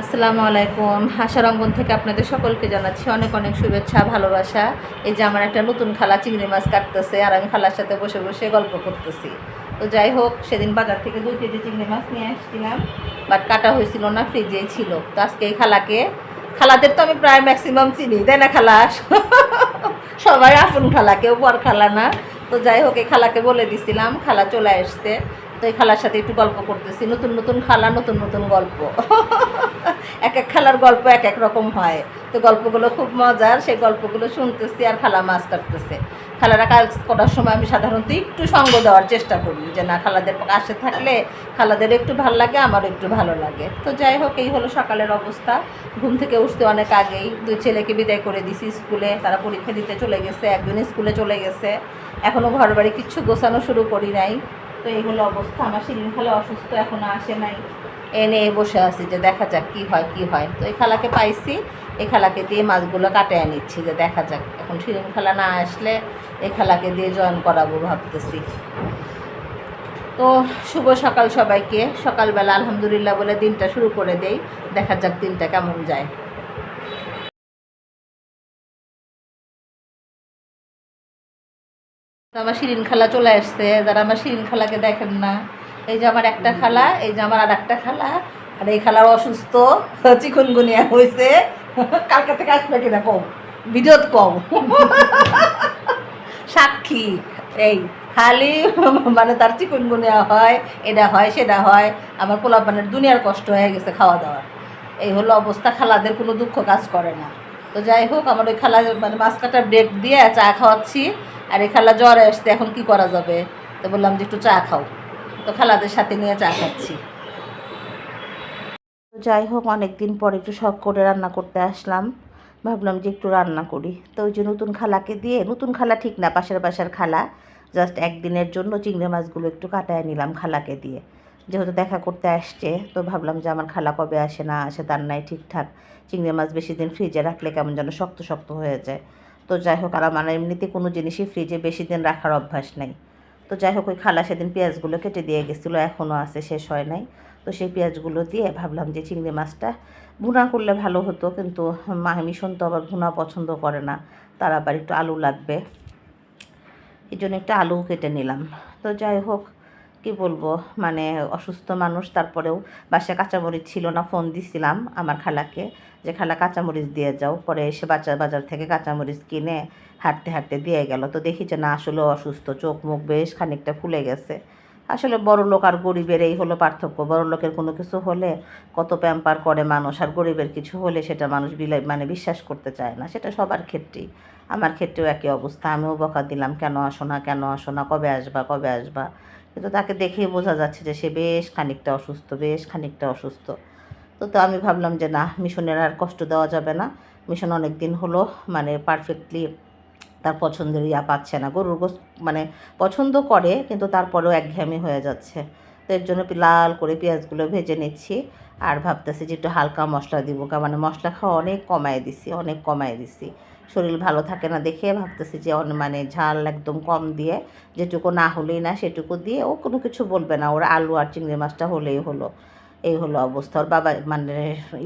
আসসালামু আলাইকুম। হাসার অঙ্গন থেকে আপনাদের সকলকে জানাচ্ছি অনেক অনেক শুভেচ্ছা, ভালোবাসা। এই যে আমার একটা নতুন খালা চিংড়ি মাছ কাটতেছে আর আমি খালার সাথে বসে বসে গল্প করতেছি। তো যাই হোক, সেদিন বাজার থেকে দুই কেজি চিংড়ি মাছ নিয়ে আসছিলাম বাট কাটা হয়েছিল না ফ্রিজেই ছিল। তো আজকে এই খালাকে, খালাদের তো আমি প্রায় ম্যাক্সিমাম চিনি, তাই না খালা? সবাই আপন খালা, কেউ পর খালা না। তো যাই হোক, এই খালাকে বলে দিছিলাম, খালা চলে আসতে। তো এই খালার সাথে একটু গল্প করতেছি, নতুন নতুন খালা, নতুন নতুন গল্প। এক এক খালার গল্প এক এক রকম হয়। তো গল্পগুলো খুব মজার, সেই গল্পগুলো শুনতেছি আর খালা মাছ কাটতেছে। খালারা কাজ করার সময় আমি সাধারণত একটু সঙ্গ দেওয়ার চেষ্টা করি যে, না, খালাদের পাশে থাকলে খালাদের একটু ভালো লাগে, আমারও একটু ভালো লাগে। তো যাই হোক, এই হলো সকালের অবস্থা। ঘুম থেকে উঠতে অনেক আগেই দুই ছেলেকে বিদায় করে দিছি স্কুলে। তারা পরীক্ষা দিতে চলে গেছে, একজন স্কুলে চলে গেছে। এখনও ঘর বাড়ি কিচ্ছু গোছানো শুরু করি নাই। তো এই হলো অবস্থা। আমার সেদিন খালা অসুস্থ এখনও আসে নাই। এনে বসে আছি যে দেখা যাক কি হয় কি হয়। তো এই খালাকে পাইছি, এই খালাকে দিয়ে মাছগুলো কাটায় নিচ্ছি যে দেখা যাক। এখন শিরিন খালা না আসলে এই খালাকে দিয়ে জয়েন করাবো ভাবতেছি। তো শুভ সকাল সবাইকে। সকালবেলা আলহামদুলিল্লাহ বলে দিনটা শুরু করে দেই। দেখা যাক দিনটা কেমন যায়। আমার শিরিন খালা চলে আসছে। যারা আমার শিরিন খালাকে দেখেন না এই যে আমার একটা খালা, এই যে আমার আর একটা খালা, আর এই খালার অসুস্থ চিকনগুনিয়া হয়েছে কালকে থেকে আসবে কিনা কম? ভিডিওত কম। সাক্ষী। এই, খালি মানে তার চিকনগুনিয়া হয়, এটা হয়, সেটা হয়। আমার পোলাপানের দুনিয়ার কষ্ট হয়ে গেছে খাওয়া দাওয়া। এই হলো অবস্থা, খালাদের কোনো দুঃখ কাজ করে না। তো যাই হোক, আমার ওই খালা মানে মাছ কাটা ব্রেক দিয়ে চা খাওয়াচ্ছি, আর এই খালা জ্বর আসতে এখন কি করা যাবে? তো বললাম যে একটু চা খাও। তো খালাদের সাথে নিয়ে চা খাচ্ছি। যাই হোক অনেক দিন পর একটু শখ করে রান্না করতে আসলাম। ভাবলাম যে একটু রান্না করি। তো ওই যে নতুন খালাকে দিয়ে, নতুন খালা ঠিক না, পাশের পাশের খালা। জাস্ট একদিনের জন্য চিংড়ি মাছগুলো একটু কাটায় নিলাম খালাকে দিয়ে। যেহেতু দেখা করতে আসছে, তো ভাবলাম যে আমার খালা কবে আসে না আসে, তার নাই ঠিকঠাক। চিংড়ি মাছ বেশি দিন ফ্রিজে রাখলে কেমন যেন শক্ত শক্ত হয়ে যায়। তো যাই হোক, আর আমার এমনিতে কোনো জিনিসই ফ্রিজে বেশি দিন রাখার অভ্যাস নেই। তো যাই হোক, ওই খালা সেদিন পেঁয়াজগুলো কেটে দিয়ে গেছিল এখনও আছে, শেষ হয় নাই। তো সেই পেঁয়াজগুলো দিয়ে ভাবলাম যে চিংড়ি মাছটা ভুনা করলে ভালো হতো, কিন্তু মা মিশন তো আবার ভুনা পছন্দ করে না, তার আবার একটু আলু লাগবে। এই জন্য একটু আলু কেটে নিলাম। তো যাই হোক কি বলব মানে অসুস্থ মানুষ তারপরেও বাসায় কাঁচামরিচ ছিল না, ফোন দিছিলাম আমার খালাকে যে, খালা কাঁচামরিচ দিয়ে যাও। পরে এসে বাচ্চা বাজার থেকে কাঁচামরিচ কিনে হাঁটতে হাঁটতে দিয়ে গেল। তো দেখি যে, না, আসলে অসুস্থ, চোখ মুখ বেশ খানিকটা ফুলে গেছে। আসলে বড় লোক আর গরিবের এই হলো পার্থক্য। বড় লোকের কোনো কিছু হলে কত প্যাম্পার করে মানুষ, আর গরিবের কিছু হলে সেটা মানুষ বিলাই মানে বিশ্বাস করতে চায় না। সেটা সবার ক্ষেত্রেই। আমার ক্ষেত্রেও একই অবস্থা। আমিও বকা দিলাম, কেন আসো না, কেন আসো না? কবে আসবা কবে আসবা? কিন্তু তাকে দেখেই বোঝা যাচ্ছে যে সে বেশ খানিকটা অসুস্থ, বেশ খানিকটা অসুস্থ। তো তো আমি ভাবলাম যে না, মিশনের আর কষ্ট দেওয়া যাবে না। মিশন অনেক দিন হলো মানে পারফেক্টলি তার পছন্দের ইয়া পাচ্ছে না। গরুর মানে পছন্দ করে, কিন্তু তারপরেও একঘেয়েমি হয়ে যাচ্ছে। তো এর জন্য লাল করে পেঁয়াজগুলো ভেজে নিচ্ছি। আর ভাবতেছি যে একটু হালকা মশলা দিব মানে মশলা খাওয়া অনেক কমায় দিছি, অনেক কমায় দিছি। শরীর ভালো থাকে না দেখে ভাবতেছি যে মানে ঝাল একদম কম দিয়ে, যেটুকু না হলেই না সেটুকু দিয়ে, ও কোনো কিছু বলবে না, ওর আলু আর চিংড়ি মাছটা হলেই হলো। এই হলো অবস্থা। ওর বাবা মানে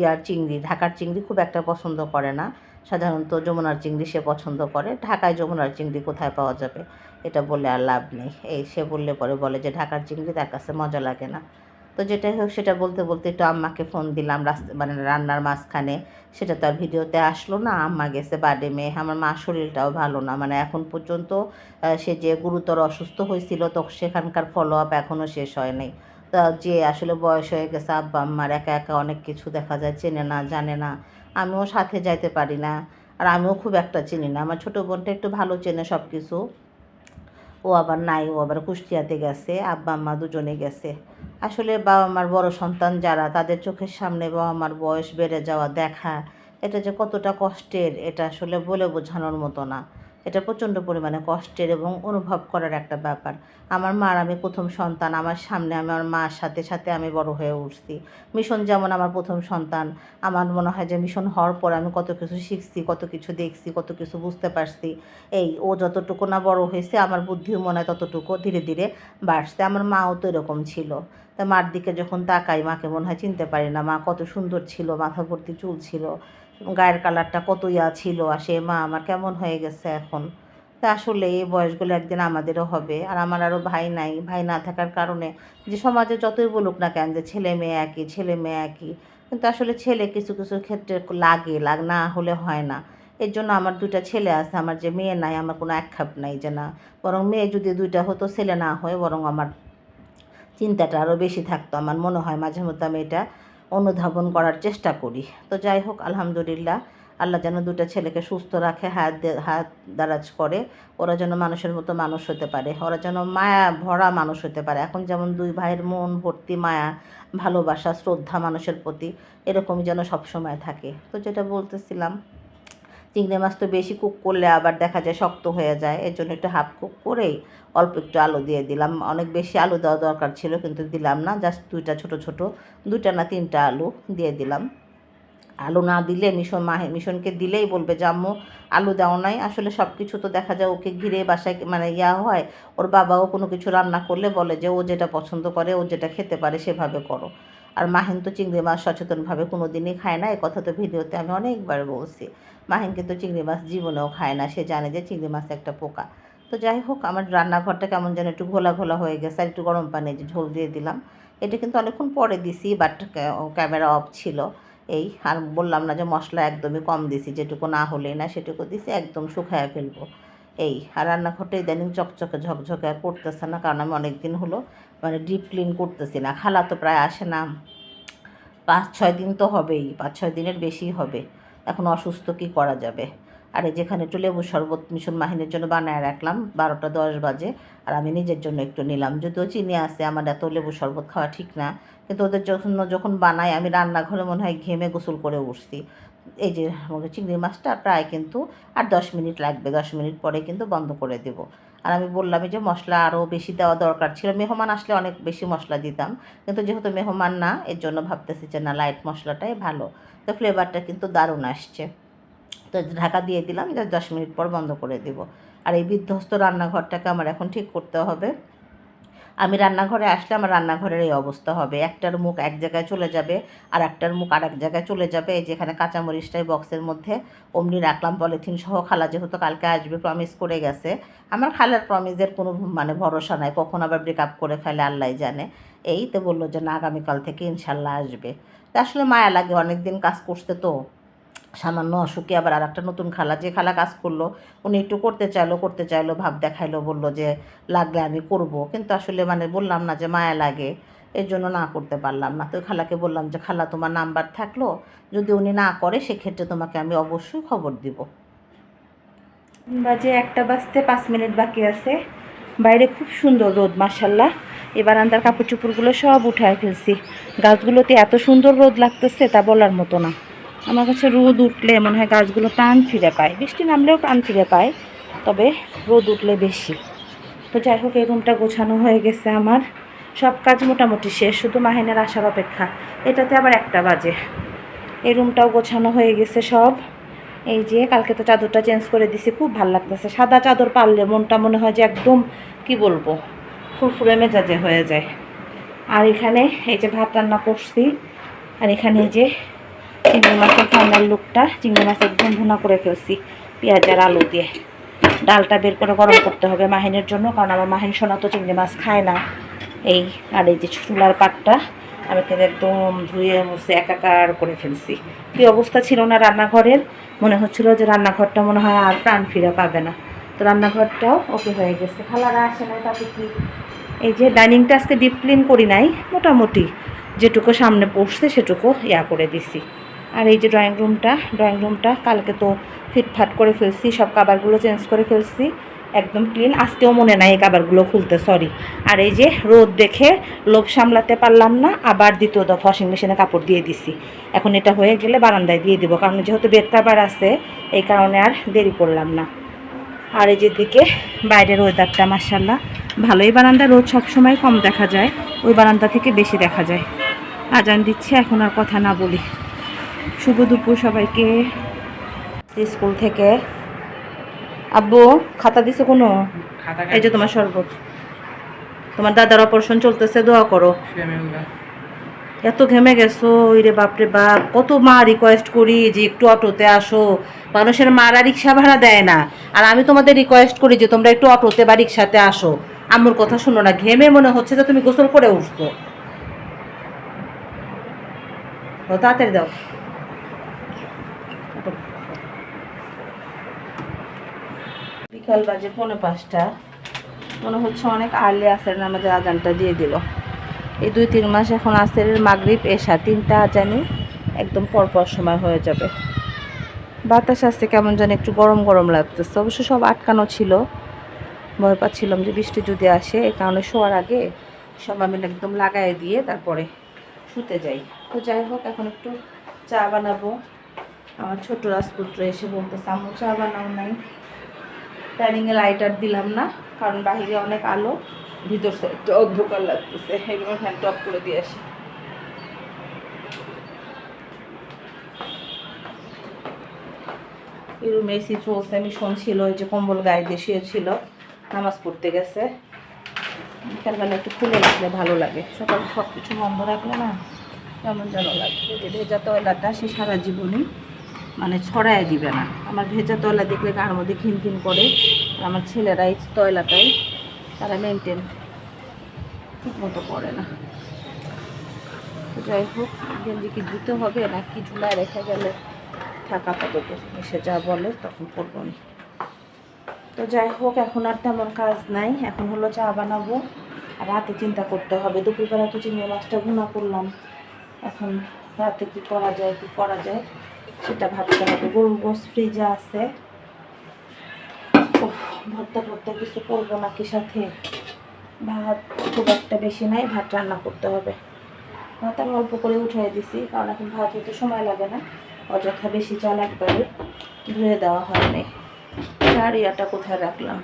ইয়ার চিংড়ি, ঢাকার চিংড়ি খুব একটা পছন্দ করে না। সাধারণত যমুনার চিংড়ি সে পছন্দ করে। ঢাকায় যমুনার চিংড়ি কোথায় পাওয়া যাবে? এটা বলে আর লাভ নেই। এই সে বললে পরে বলে যে, ঢাকার চিংড়ি তার কাছে মজা লাগে না। তো যেটাই হোক, সেটা বলতে বলতে একটু আম্মাকে ফোন দিলাম রাস্তা মানে রান্নার মাঝখানে। সেটা তো আর ভিডিওতে আসলো না। আম্মা গেছে বাডে মেয়ে। আমার মা শরীরটাও ভালো না। মানে এখন পর্যন্ত সে যে গুরুতর অসুস্থ হয়েছিল, তো সেখানকার ফলো আপ এখনও শেষ হয় নাই। তা যে আসলে বয়স হয়ে গেছে, আব্বা, আম্মার একা একা অনেক কিছু দেখা যায়, চেনে না, জানে না। আমিও সাথে যাইতে পারি না। আর আমিও খুব একটা চিনি না। আমার ছোটো বোনটা একটু ভালো চেনে সব কিছু ও আবার নাই, ও আবার কুষ্টিয়াতে গেছে, আব্বা আম্মা দুজনে গেছে। আসলে বাবা মার বড় সন্তান যারা, তাদের চোখের সামনে বাবা মার বয়স বেড়ে যাওয়া দেখা, এটা যে কতটা কষ্টের, এটা আসলে বলে বোঝানোর মতো না। এটা প্রচণ্ড পরিমাণে কষ্টের এবং অনুভব করার একটা ব্যাপার। আমার মার আমি প্রথম সন্তান, আমার সামনে আমি আমার মার সাথে সাথে আমি বড় হয়ে উঠছি। মিশন যেমন আমার প্রথম সন্তান, আমার মনে হয় যে মিশন হওয়ার পর আমি কত কিছু শিখছি, কত কিছু দেখছি, কত কিছু বুঝতে পারছি। এই ও যতটুকু না বড় হয়েছে, আমার বুদ্ধিও মনে হয় ততটুকু ধীরে ধীরে বাড়ছে। আমার মাও তো এরকম ছিল। তা মার দিকে যখন তাকাই, মাকে মনে হয় চিনতে পারি না। মা কত সুন্দর ছিল মাথা ভর্তি চুল ছিল। গায়ের কালারটা কত ইয়া ছিল আর সে, মা, আমার কেমন হয়ে গেছে এখন? তা আসলে এই বয়সগুলো একদিন আমাদেরও হবে। আর আমার আরও ভাই নাই, ভাই না থাকার কারণে যে সমাজে যতই বলুক না কেন যে ছেলে মেয়ে একই, ছেলে মেয়ে একই, কিন্তু আসলে ছেলে কিছু কিছু ক্ষেত্রে লাগে, লাগ, না হলে হয় না। এর জন্য আমার দুইটা ছেলে আছে, আমার যে মেয়ে নাই, আমার কোনো একখাপ নাই যে না। বরং মেয়ে যদি দুইটা হতো, ছেলে না হয়, বরং আমার চিন্তাটা আরও বেশি থাকতো। আমার মনে হয় মাঝে মধ্যে আমি এটা অনুধাবন করার চেষ্টা করি। তো যাই হোক, আলহামদুলিল্লাহ, আল্লাহ যেন দুটো ছেলেকে সুস্থ রাখে, হাত হাত দারাজ করে, ওরা যেন মানুষের মতো মানুষ হতে পারে, ওরা যেন মায়া ভরা মানুষ হতে পারে। এখন যেমন দুই ভাইয়ের মন ভর্তি মায়া, ভালোবাসা, শ্রদ্ধা মানুষের প্রতি, এরকমই যেন সবসময় থাকে। তো যেটা বলতেছিলাম চিংড়ি মাছ তো বেশি কুক করলে আবার দেখা যায় শক্ত হয়ে যায়। এর জন্য একটু হাফ কুক করেই অল্প একটু আলু দিয়ে দিলাম। অনেক বেশি আলু দেওয়া দরকার ছিল কিন্তু দিলাম না। জাস্ট দুইটা ছোট ছোট, দুইটা না তিনটা আলু দিয়ে দিলাম। আলু না দিলে মিশন মাহে, মিশনকে দিলেই বলবে যে, আম্মু, আলু দাও নাই। আসলে সব কিছু তো দেখা যায় ওকে ঘিরে বাসায় মানে ইয়া হয়। ওর বাবাও কোনো কিছু রান্না করলে বলে যে, ও যেটা পছন্দ করে, ও যেটা খেতে পারে সেভাবে করো। আর মাহিন তো চিংড়ি মাছ সচেতনভাবে কোনো দিনই খায় না এই কথা তো ভিডিওতে আমি অনেকবার বলছি। মাহিন কিন্তু চিংড়ি মাছ জীবনেও খায় না, সে জানে যে চিংড়ি মাছ একটা পোকা। তো যাই হোক, আমার রান্নাঘরটা কেমন যেন একটু ঘোলা ঘোলা হয়ে গেছে, আর একটু গরম পানি যে ঝোল দিয়ে দিলাম। এটা কিন্তু অনেকক্ষণ পরে দিছি বাট ক্যামেরা অফ ছিল। এই, আর বললাম না যে মশলা একদমই কম দিছি, যেটুকু না হলেই না সেটুকু দিছি, একদম শুকায় ফেলব। এই, আর রান্নাঘরটা ইদানিং চকচকে ঝকঝকে আর করতেছে না, কারণ আমি অনেক দিন হলো মানে ডিপ ক্লিন করতেছি না। খালা তো প্রায় আসে না। পাঁচ, ছয় দিন তো হবেই, পাঁচ, ছয় দিনের বেশি হবে। এখন অসুস্থ কি করা যাবে? আর এই যেখানে একটু লেবু শরবত মিশন মাহিনের জন্য বানায় রাখলাম, বারোটা দশ বাজে, আর আমি নিজের জন্য একটু নিলাম। যদিও চিনি আছে, আমার এত লেবু শরবত খাওয়া ঠিক না, কিন্তু ওদের যখন যখন বানাই, আমি রান্নাঘরে মনে হয় ঘেমে গোসল করে উঠছি। এই যে আমাকে চিংড়ি মাছটা প্রায় কিন্তু আর দশ মিনিট লাগবে, দশ মিনিট পরে কিন্তু বন্ধ করে দেবো। আর আমি বললাম যে মশলা আরও বেশি দেওয়া দরকার ছিল। মেহমান আসলে অনেক বেশি মশলা দিতাম, কিন্তু যেহেতু মেহমান না, এর জন্য ভাবতেছি যে না লাইট মশলাটাই ভালো। তো ফ্লেভারটা কিন্তু দারুণ আসছে। তো ঢাকা দিয়ে দিলাম যে দশ মিনিট পর বন্ধ করে দেব। আর এই বিধ্বস্ত রান্নাঘরটাকে আমার এখন ঠিক করতে হবে। আমি রান্নাঘরে আসলে আমার রান্নাঘরের এই অবস্থা হবে। একটার মুখ এক জায়গায় চলে যাবে আর একটার মুখ আর এক জায়গায় চলে যাবে। এই যেখানে কাঁচামরিচটাই বক্সের মধ্যে অমনি রাখলাম, পলিথিন সহ খালা যেহেতু কালকে আসবে প্রমিস করে গেছে। আমার খালার প্রমিসের কোনো মানে ভরসা নাই, কখন আবার ব্রেকআপ করে ফেলে আল্লাহ জানে। এই তো বলল যে না, আগামীকাল থেকে ইনশাল্লাহ আসবে। তা আসলে মায়া লাগে অনেক দিন কাজ করতে তো। সামান্য অসুখে আবার আর একটা নতুন খালা, যে খালা কাজ করল, উনি একটু করতে চাইলো করতে চাইলো, ভাব দেখাইলো, বলল যে লাগলে আমি করব। কিন্তু আসলে মানে বললাম না যে মায়া লাগে, এর জন্য না করতে পারলাম না। তো খালাকে বললাম যে, খালা, তোমার নাম্বার থাকল, যদি উনি না করে, সেক্ষেত্রে তোমাকে আমি অবশ্যই খবর দিব। বাজে একটা বাজতে পাঁচ মিনিট বাকি আছে। বাইরে খুব সুন্দর রোদ মাসাল্লাহ এবার আন্দার কাপড় চোপড়গুলো সব উঠায় ফেলছি। গাছগুলোতে এত সুন্দর রোদ লাগতেছে তা বলার মতো না। আমার কাছে রোদ উঠলে মনে হয় গাছগুলো প্রাণ ফিরে পায়। বৃষ্টি নামলেও প্রাণ ফিরে পায়, তবে রোদ উঠলে বেশি। তো যাই হোক, এই রুমটা গোছানো হয়ে গেছে আমার। সব কাজ মোটামুটি শেষ, শুধু মাহিনের আসার অপেক্ষা। এটাতে আবার একটা বাজে। এই রুমটাও গোছানো হয়ে গেছে সব। এই যে কালকে তো চাদরটা চেঞ্জ করে দিছি, খুব ভালো লাগতেছে। সাদা চাদর পারলে মনটা মনে হয় যে একদম, কি বলব, ফুরফুরে মেজাজে হয়ে যায়। আর এখানে এই যে ভাত রান্না করছি, আর এখানে এই যে চিংড়ি মাছের ফাইনাল লুকটা চিংড়ি মাছ একদম ভুনা করে ফেলছি, পেঁয়াজ আর আলু দিয়ে। ডালটা বের করে গরম করতে হবে মাহিনের জন্য, কারণ আমার মাহিন সোনা তো চিংড়ি মাছ খায় না। এই, আর এই যে চুলার পাটটা, আমি কিন্তু একদম ধুয়ে মুছে একাকার করে ফেলছি। কী অবস্থা ছিল না রান্নাঘরের? মনে হচ্ছিল যে রান্নাঘরটা মনে হয় আর প্রাণ ফিরে পাবে না। তো রান্নাঘরটাও ওকে হয়ে গেছে। খালারা আসে না তাতে কি? এই যে ডাইনিংটা আজকে ডিপ ক্লিন করি নাই, মোটামুটি। যেটুকু সামনে পড়ছে সেটুকু ইয়া করে দিছি। আর এই যে ড্রয়িং রুমটা ড্রয়িং রুমটা কালকে তো ফিটফাট করে ফেলছি, সব কাবারগুলো চেঞ্জ করে ফেলছি, একদম ক্লিন আজকেও মনে নাই এই কাবারগুলো খুলতে সরি আর এই যে রোদ দেখে লোভ সামলাতে পারলাম না, আবার দ্বিতীয় দফা ওয়াশিং মেশিনে কাপড় দিয়ে দিছি। এখন এটা হয়ে গেলে বারান্দায় দিয়ে দিব, কারণ যেহেতু বেড কাভার আছে, এই কারণে আর দেরি করলাম না। আর এই যে দিকে বাইরের ওয়েদারটা মার্শাল্লাহ ভালোই বারান্দা, রোদ সবসময় কম দেখা যায়, ওই বারান্দা থেকে বেশি দেখা যায়। আজান দিচ্ছে, এখন আর কথা না বলি। শুভ দুপুর সবাইকে। স্কুল থেকে। আব্বু খাতা দিছে কোনো? এই যে তোমার শরবত। তোমার দাদার অপারেশন চলতেছে দোয়া করো। এত ঘেমে গেছো ওই রে বাপরে বাপ কত মা রিকোয়েস্ট করি যে একটু অটোতে আসো। মানুষের মারা রিক্সা ভাড়া দেয় না। আর আমি তোমাদের রিকোয়েস্ট করি যে তোমরা একটু অটোতে বা রিক্সাতে আসো। আম্মুর কথা শুনো না ঘেমে মনে হচ্ছে যে তুমি গোসল করে উঠছো। তাড়াতাড়ি দাও। বিকাল বাজে পৌনে পাঁচটা। মনে হচ্ছে অনেক আর্লি আসের নামাজের আজানটা দিয়ে দিল। এই দুই তিন মাস এখন আসের মাগরিব এসা তিনটা আজানি একদম পরপর সময় হয়ে যাবে। বাতাস আসতে কেমন জানি একটু গরম গরম লাগতেছে। অবশ্য সব আটকানো ছিল। ভয় পাচ্ছিলাম যে বৃষ্টি যদি আসে এই কারণে শোয়ার আগে সব আমি একদম লাগাই দিয়ে তারপরে শুতে যাই। তো যাই হোক, এখন একটু চা বানাবো। আমার ছোট রাজপুত্র এসে বলতেছে, আম্মু, চা বানাও নাই। ডাইনিংয়ে লাইট আর দিলাম না, কারণ বাইরে অনেক আলো। ভিতর সাইডটা অন্ধকার লাগতেছে এগুলো ফ্যান টপ করে দিয়ে আসি। এই রুমে এসি চলছে আমি শুনছিল ওই যে কম্বল গায়ে দিয়ে শুয়েছিল, নামাজ পড়তে গেছে। বিকালবেলা একটু খুলে রাখলে ভালো লাগে। সকালে সব কিছু বন্ধ রাখলে না, কেমন যেন লাগে। এই ভেজা তয়লাটা সে সারা জীবনই মানে ছড়ায় দিবে না। আমার ভেজা তয়লা দেখলে গার মধ্যে খিনখিন করে আমার ছেলেরা এই তয়লাটাই তারা মেনটেন ঠিক মতো করে না। তো যাই হোক, গেঞ্জি কি ধুতে হবে না কি ঝুলায় রেখে গেলে থাকা পাবো এসে যা বলে তখন করব না তো যাই হোক, এখন আর তেমন কাজ নাই। এখন হলো চা বানাবো। আর রাতে চিন্তা করতে হবে। দুপুরবেলা তো চিংড়ি মাছটা ভুনা করলাম। এখন রাতে কি করা যায়, কি করা যায়? সেটা ভাবতে হবে। গরুর গোস ফ্রিজে আছে। ভর্তা ভর্তা কিছু করব নাকি সাথে? ভাত খুব একটা বেশি নাই, ভাত রান্না করতে হবে। ভাত আমি অল্প করে উঠিয়ে দিছি, কারণ এখন ভাত হতে সময় লাগে না। অযথা বেশি চাল একবারে ধুয়ে দেওয়া হয়নি চার ইয়াটা কোথায় রাখলাম?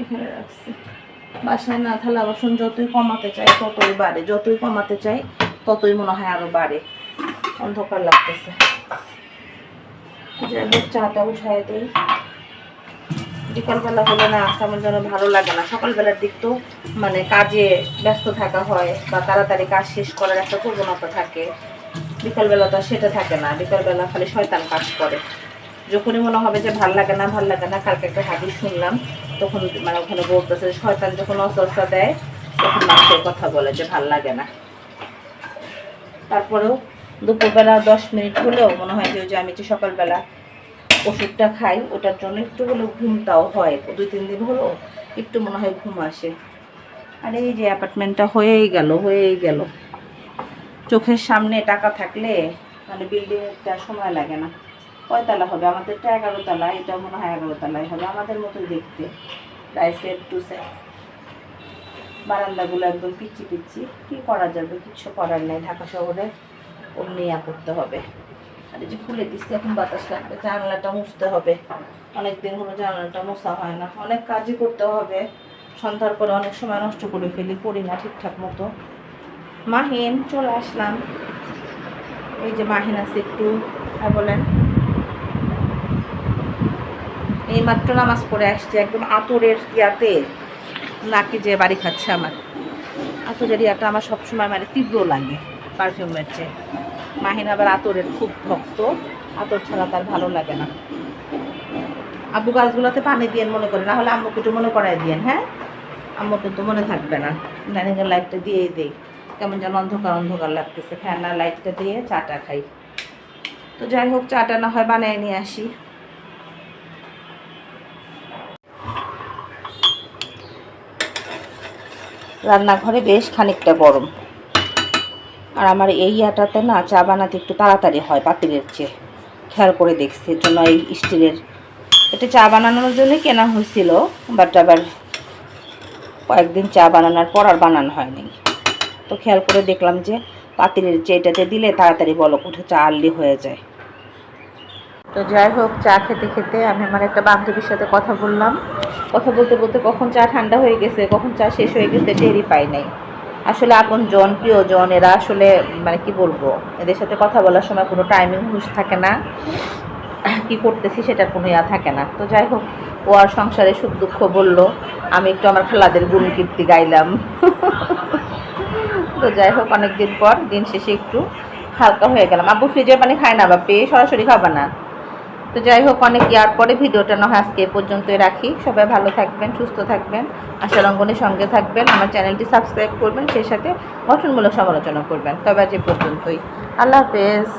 এখানে রাখছি। বাসায় না থালা বাসন যতই কমাতে চাই, ততই বাড়ে। যতই কমাতে চাই, ততই মনে হয় আরও বাড়ে। অন্ধকার লাগতেছে। যাই হোক, চাটা উঠাই দিই। বিকালবেলা হলে না আমার যেন ভালো লাগে না। সকালবেলার দিক তো মানে কাজে ব্যস্ত থাকা হয় বা তাড়াতাড়ি কাজ শেষ করার একটা প্রবণতা থাকে। বিকালবেলা তো সেটা থাকে না। বিকালবেলা খালি শয়তান কাজ করে। যখনই মনে হবে যে ভালো লাগে না, ভালো লাগে না, কালকে একটা হাদিস শুনলাম, তখন মানে ওখানে বলতেছে শয়তান যখন অস্বস্থা দেয়, তখন মানুষের কথা বলে যে ভালো লাগে না। তারপরেও দুপুরবেলা দশ মিনিট হলেও মনে হয় যে ওই যে আমি যে সকালবেলা ওষুধটা খাই, ওটার জন্য একটু হলেও ঘুমটাও হয়। দুই, তিন দিন হলো একটু মনে হয় ঘুম আসে। আর এই যে অ্যাপার্টমেন্টটা হয়েই গেল হয়েই গেল। চোখের সামনে টাকা থাকলে মানে বিল্ডিংটা সময় লাগে না। কয়তলা হবে? আমাদেরটা এগারো তলা এটা মনে হয় এগারো তলায় হবে, আমাদের মতো দেখতে। প্রায় সেট টু সেট বারান্দাগুলো একদম পিচ্ছি পিচ্ছি কী করা যাবে? কিছু করার নেই ঢাকা শহরে। অমনি ইয়া করতে হবে। আর এই যে খুলে দিচ্ছি, এখন বাতাস লাগবে, জানলাটা মুছতে হবে। অনেক দিন হলো জানলাটা মোছা হয় না। অনেক কাজই করতে হবে। সন্ধ্যার পরে অনেক সময় নষ্ট করে ফেলি, করি না ঠিকঠাক মতো। মাহিন, চলে আসলাম। এই যে মাহিন আছে একটু হ্যাঁ বলেন। এই মাত্র নামাজ পড়ে আসছে, একদম আতরের ইয়াতে। নাকি যে বাড়ি খাচ্ছে আমার। আতরের ইয়াটা আমার সবসময় মানে তীব্র লাগে পারফিউমের চেয়ে। মাহিন আবার আতরের খুব ভক্ত। আতর ছাড়া তার ভালো লাগে না। আব্বু গাছগুলোতে পানি দিয়ে মনে করে, না হলে আম্মুকে একটু মনে করাই দিয়েন হ্যাঁ? আম্মু কিন্তু মনে থাকবে না। ডাইনিংয়ের লাইটটা দিয়েই দেই। কেমন যেন অন্ধকার অন্ধকার লাগতেছে। ফ্যানার লাইটটা দিয়ে চাটা খাই। তো যাই হোক, চাটা না হয় বানিয়ে নিয়ে আসি। রান্নাঘরে বেশ খানিকটা গরম। আর আমার এই আটাতে না চা বানাতে একটু তাড়াতাড়ি হয় পাতিলের চেয়ে। খেয়াল করে দেখছি এর জন্য এই স্টিলের। এটা চা বানানোর জন্যই কেনা হয়েছিল বাট আবার কয়েকদিন চা বানানোর পর আর বানানো হয়নি। তো খেয়াল করে দেখলাম যে পাতিলের চেয়েটাতে দিলে তাড়াতাড়ি বলক উঠে চা আর্লি হয়ে যায়। তো যাই হোক, চা খেতে খেতে আমি আমার একটা বান্ধবীর সাথে কথা বললাম। কথা বলতে বলতে কখন চা ঠান্ডা হয়ে গেছে, কখন চা শেষ হয়ে গেছে টেরই পাই নাই। আসলে আপন জন প্রিয়জন এরা আসলে মানে কি বলব, এদের সাথে কথা বলার সময় কোনো টাইমিং হুশ থাকে না। কি করতেছি সেটার কোনো ইয়া থাকে না। তো যাই হোক, ও আর সংসারে সুখ দুঃখ বলল, আমি একটু আমার খালাদের গুণ কীর্তি গাইলাম। তো যাই হোক, অনেকদিন পর, দিন শেষে একটু হালকা হয়ে গেলাম। আব্বু ফ্রিজের পানি খায় না বা পেয়ে সরাসরি খাবা না। তো যাই হোক, অনেক ইয়ার পরে ভিডিওটা না আজকে এ পর্যন্তই রাখি। সবাই ভালো থাকবেন, সুস্থ থাকবেন। আশা রঙ্গনের সঙ্গে থাকবেন। আমার চ্যানেলটি সাবস্ক্রাইব করবেন, সেই সাথে গঠনমূলক সমালোচনা করবেন। তবে আজ এ পর্যন্তই। আল্লাহ হাফেজ।